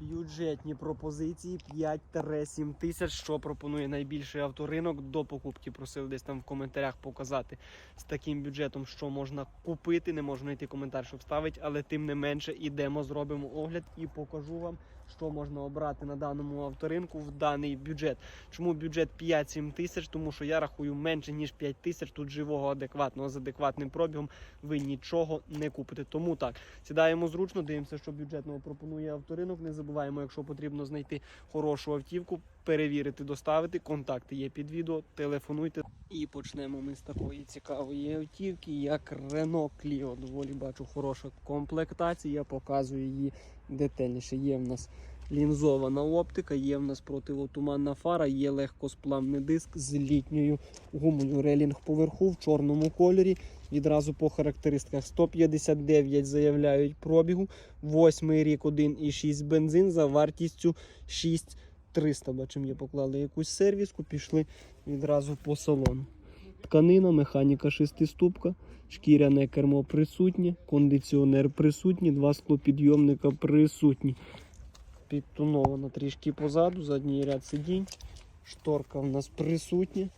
Бюджетні пропозиції 5-7 тисяч, що пропонує найбільший авторинок. До покупки просили десь там в коментарях показати з таким бюджетом, що можна купити. Не можна знайти коментар, щоб ставити, але тим не менше ідемо, зробимо огляд і покажу вам, що можна обрати на даному авторинку в даний бюджет. Чому бюджет 5-7 тисяч? Тому що я рахую менше ніж 5 тисяч тут живого адекватного з адекватним пробігом. Ви нічого не купите. Тому так сідаємо зручно, дивимося, що бюджетного пропонує авторинок. Не забуваємо, якщо потрібно знайти хорошу автівку, перевірити, доставити. Контакти є під відео. Телефонуйте. І почнемо ми з такої цікавої автівки, як Renault Clio. Доволі бачу хороша комплектація. Я показую її детальніше. Є в нас лінзована оптика, є в нас противотуманна фара, є легкосплавний диск з літньою гумою. Релінг поверху в чорному кольорі. Відразу по характеристиках 159 заявляють пробігу. Восьмий рік 1,6 бензин за вартістю 6300. Бачимо, є поклали якусь сервіску, пішли відразу по салону. Тканина, механіка шестиступка, шкіряне кермо присутнє, кондиціонер присутній, два склопідйомника присутні. Підтоновано трішки позаду, задній ряд сидінь. Шторка в нас присутня.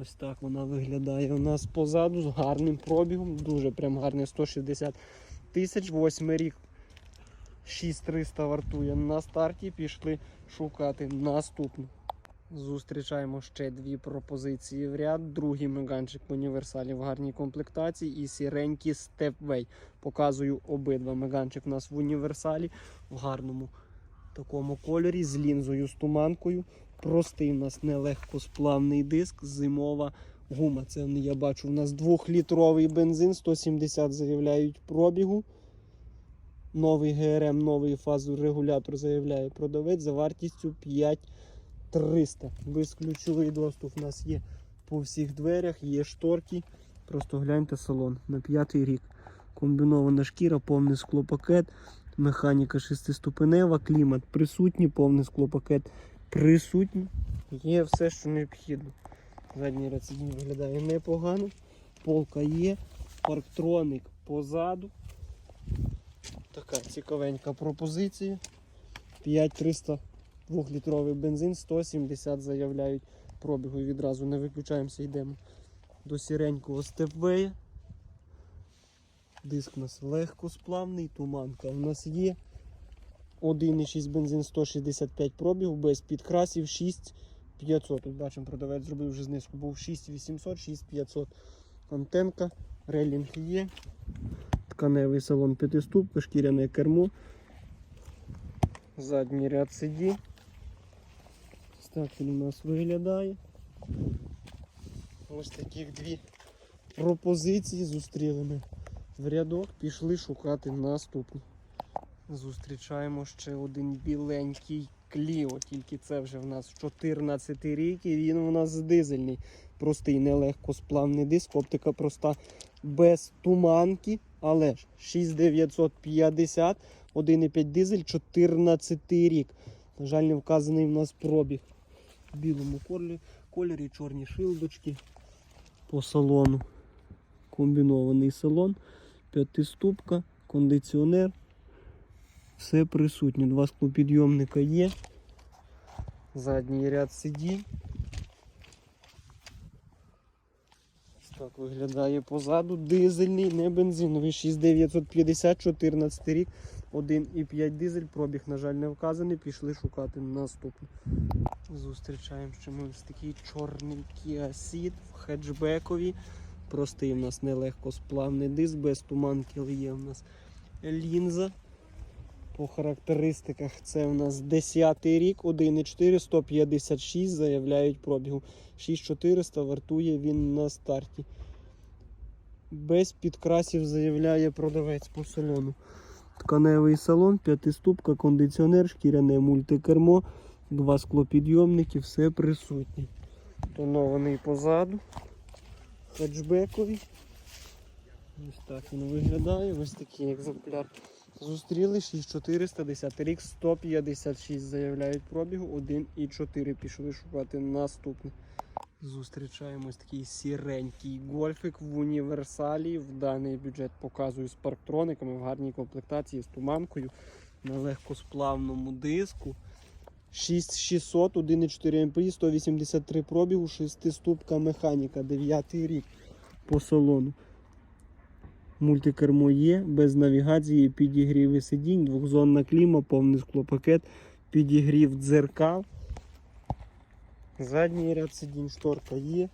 Ось так вона виглядає у нас позаду з гарним пробігом. Дуже прям гарний 160 тисяч. Восьмий рік 6300 вартує на старті. Пішли шукати наступну. Зустрічаємо ще дві пропозиції в ряд. Другий меганчик в універсалі в гарній комплектації і сіренький степвей. Показую обидва. Меганчик у нас в універсалі в гарному такому кольорі з лінзою з туманкою. Простий у нас нелегкосплавний диск, зимова гума. Це я бачу. У нас двохлітровий бензин, 170 заявляють пробігу. Новий ГРМ, новий фазорегулятор заявляє продавець за вартістю 5300. Безключовий доступ у нас є по всіх дверях, є шторки. Просто гляньте салон на п'ятий рік. Комбінована шкіра, повний склопакет, механіка шестиступенева, клімат присутній, повний склопакет присутній. Є все, що необхідно. Задній сидінь виглядає непогано. Полка є, парктроник позаду. Така цікавенька пропозиція. 5300 2-літровий бензин, 170 заявляють пробігу. І відразу не виключаємося, йдемо до сіренького степвея. Диск у нас легкосплавний, туманка у нас є. 1,6 бензин 165 пробігу, без підкрасів 6500. Тут бачимо, продавець зробив вже знизку. Був 6800, 6500. Антенка, релінг є. Тканевий салон п'ятиступка, шкіряне кермо. Задній ряд сидінь. Так він у нас виглядає. Ось таких дві пропозиції зустріли ми в рядок, пішли шукати наступну. Зустрічаємо ще один біленький Кліо, тільки це вже в нас 14 рік і він у нас дизельний. Простий, нелегкосплавний диск, оптика проста без туманки, але ж 6950, 1,5 дизель, 14 рік. На жаль, не вказаний в нас пробіг. В білому кольорі, кольорі чорні шилдочки по салону. Комбінований салон, п'ятиступка, кондиціонер. Все присутнє. Два склопідйомника є. Задній ряд сидінь. Так виглядає позаду. Дизельний, не бензиновий. 6950, 14 рік. 1,5 дизель. Пробіг, на жаль, не вказаний. Пішли шукати наступний. Зустрічаємо ще ми ось такий чорний Kia Ceed в хеджбекові. Простий у нас нелегкосплавний диск, без туманки, але є у нас лінза. По характеристиках це у нас 10 рік, 1,4, 156 заявляють пробігу. 6400 вартує він на старті. Без підкрасів заявляє продавець по салону. Тканевий салон, п'ятиступка, кондиціонер, шкіряне мультикермо, два склопідйомники, все присутнє. Тонований позаду. Хеджбековий. Ось так він виглядає, ось такий екземпляр. Зустріли 6400, 10 рік, 156 заявляють пробігу, 1,4 пішли шукати наступний. Зустрічаємо ось такий сіренький гольфик в універсалі. В даний бюджет показую з парктрониками в гарній комплектації з туманкою. на легкосплавному диску. 6600, 1,4 МПІ, 183 пробігу, 6 ступка механіка, 9 рік по салону. Мультикермо є, без навігації, підігріви сидінь, двохзонна кліма, повний склопакет, підігрів дзеркал. Задній ряд сидінь, шторка є.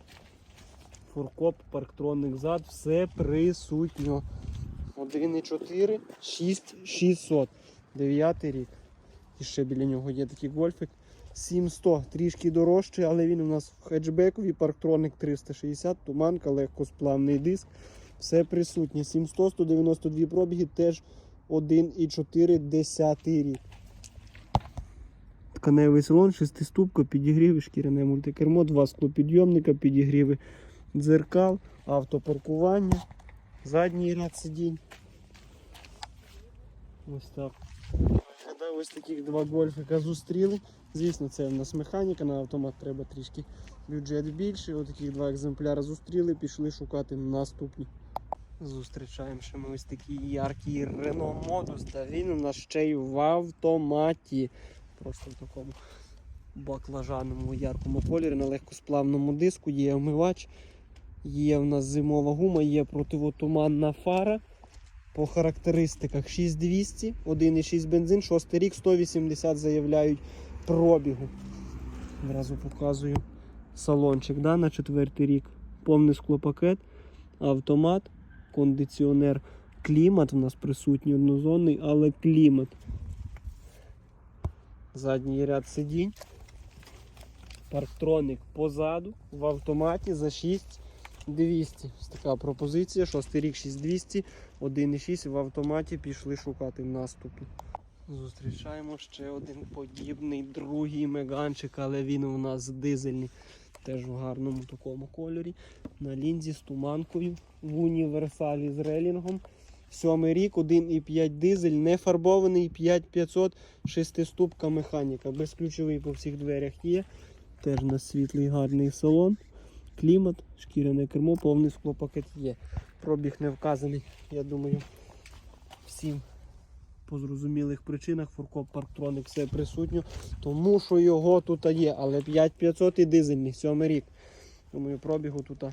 Фуркоп, парктронник зад, все присутньо. 1,4, 6600, 9 рік. І ще біля нього є такий гольфик. 700, трішки дорожчий, але він у нас в хеджбекові, парктроник 360, туманка, легкосплавний диск. Все присутнє. 700, 192 пробіги, теж 1,4 рік. Тканевий салон, шестиступка, підігріви, шкіряне мультикермо, два склопідйомника, підігріви дзеркал, автопаркування, задній ряд сидінь. Ось так. Ось таких два гольфика зустріли. Звісно, це в нас механіка, на автомат треба трішки бюджет більший. Ось таких два екземпляри зустріли, пішли шукати наступні. Зустрічаємо ще ми ось такий яркий Renault Modus, та він у нас ще й в автоматі. Просто в такому баклажаному яркому кольорі на легкосплавному диску є омивач, є в нас зимова гума, є противотуманна фара. По характеристиках 6200, 1,6 бензин, 6 рік, 180 заявляють пробігу. Одразу показую салончик да, на четвертий рік. Повний склопакет, автомат, кондиціонер, клімат. У нас присутній однозонний, але клімат. Задній ряд сидінь. Парктроник позаду в автоматі за 6200. Ось така пропозиція. Шостий рік 6200, 1,6 в автоматі пішли шукати наступи. Зустрічаємо ще один подібний, другий меганчик, але він у нас дизельний. Теж в гарному такому кольорі. На лінзі з туманкою, в універсалі з релінгом. Сьомий рік, 1,5 дизель, не фарбований, 5500, шестиступка механіка. Безключовий по всіх дверях є. Теж на світлий гарний салон. Клімат, шкіряне кермо, повний склопакет є. Пробіг не вказаний, я думаю, всім по зрозумілих причинах. Фуркоп парктроник все присутньо, тому що його тут є. Але 5500 і дизельний, сьомий рік. Думаю, пробігу тут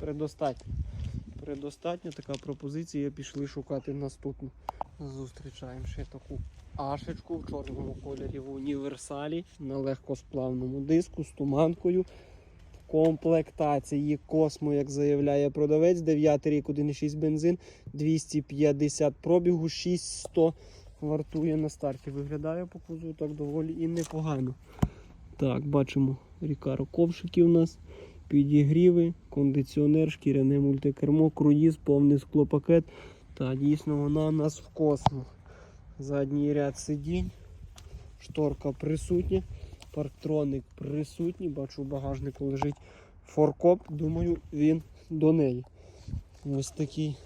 предостатньо. Предостатньо така пропозиція. Пішли шукати наступну. Зустрічаємо ще таку ашечку в чорному кольорі в універсалі на легкосплавному диску з туманкою. Комплектації Космо, як заявляє продавець, 9 рік 1,6 бензин, 250 пробігу, 6100 вартує на старті. Виглядає по кузову так доволі і непогано. Так, бачимо рікаро ковшики у нас, підігріви, кондиціонер, шкіряне мультикермо, круїз, повний склопакет. Та дійсно вона у нас в космо. Задній ряд сидінь, шторка присутня, парктроник присутній. Бачу, у багажнику лежить форкоп. Думаю, він до неї. Ось такий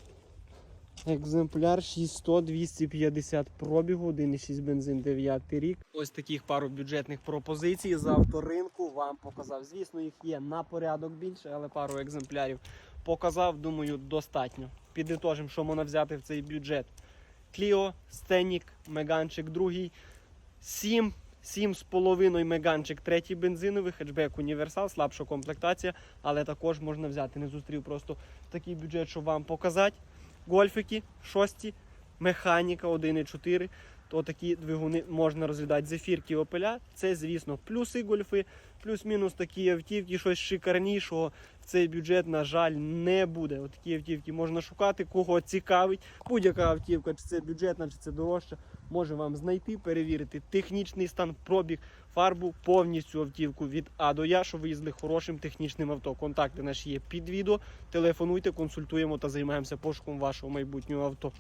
екземпляр 600-250 пробігу, 1,6 бензин 9 рік. Ось таких пару бюджетних пропозицій з авторинку вам показав. Звісно, їх є на порядок більше, але пару екземплярів показав. Думаю, достатньо. Підітожимо, що можна взяти в цей бюджет. Кліо, Стенік, Меганчик другий, 7, 7,5 Меганчик третій бензиновий, хетчбек універсал, слабша комплектація, але також можна взяти. Не зустрів просто такий бюджет, щоб вам показати. Гольфики, шості, механіка 1,4. То такі двигуни можна розглядати зефірки опеля. Це, звісно, плюси гольфи, плюс-мінус такі автівки, щось шикарнішого в цей бюджет, на жаль, не буде. От такі автівки можна шукати, кого цікавить. Будь-яка автівка, чи це бюджетна, чи це дорожча, може вам знайти, перевірити технічний стан, пробіг, фарбу, повністю автівку від А до Я, щоб ви їздили хорошим технічним авто. Контакти наші є під відео. Телефонуйте, консультуємо та займаємося пошуком вашого майбутнього авто.